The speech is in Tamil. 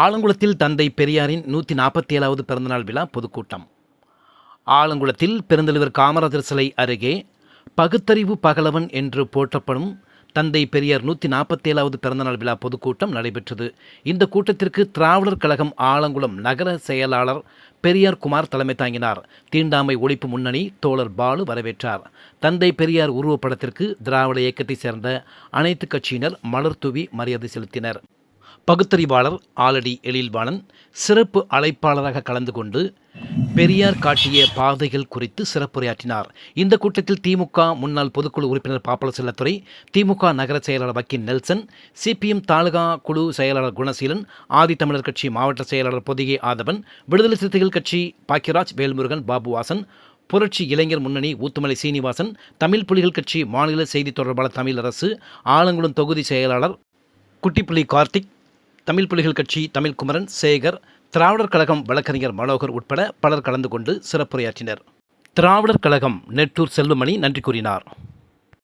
ஆலங்குளத்தில் தந்தை பெரியாரின் நூற்றி நாற்பத்தி ஏழாவது பிறந்தநாள் விழா பொதுக்கூட்டம். ஆலங்குளத்தில் பெருந்தலைவர் காமராஜர் சிலை அருகே பகுத்தறிவு பகலவன் என்று போற்றப்படும் தந்தை பெரியார் நூற்றி நாற்பத்தி ஏழாவது பிறந்தநாள் விழா பொதுக்கூட்டம் நடைபெற்றது. இந்த கூட்டத்திற்கு திராவிடர் கழகம் ஆலங்குளம் நகர செயலாளர் பெரியார் குமார் தலைமை தாங்கினார். தீண்டாமை ஒழிப்பு முன்னணி தோழர் பாலு வரவேற்றார். தந்தை பெரியார் உருவப்படத்திற்கு திராவிட இயக்கத்தைச் சேர்ந்த அனைத்து கட்சியினர் மலர் தூவி மரியாதை செலுத்தினர். பகுத்தறிவாளர் ஆலடி எழில்வாணன் சிறப்பு அழைப்பாளராக கலந்து கொண்டு பெரியார் காட்டிய பாதைகள் குறித்து சிறப்புரையாற்றினார். இந்த கூட்டத்தில் திமுக முன்னாள் பொதுக்குழு உறுப்பினர் பாப்பல செல்லத்துறை திமுக நகர செயலாளர் வக்கீல் நெல்சன் சிபிஎம் தாலுகா குழு செயலாளர் குணசீலன் ஆதித்தமிழர் கட்சி மாவட்ட செயலாளர் பொதிகை ஆதவன் விடுதலை சிறுத்தைகள் கட்சி பாக்கியராஜ் வேல்முருகன் பாபுவாசன் புரட்சி இளைஞர் முன்னணி ஊத்துமலை சீனிவாசன் தமிழ் புலிகள் கட்சி மாநில செய்தி தொடர்பாளர் தமிழரசு ஆலங்குளம் தொகுதி செயலாளர் குட்டிப்புலி கார்த்திக் தமிழ் புலிகள் கட்சி தமிழ் குமரன் சேகர் திராவிடர் கழகம் வழக்கறிஞர் மனோகர் உட்பட பலர் கலந்து கொண்டு சிறப்புரையாற்றினர். திராவிடர் கழகம் நெட்டூர் செல்வமணி நன்றி கூறினார்.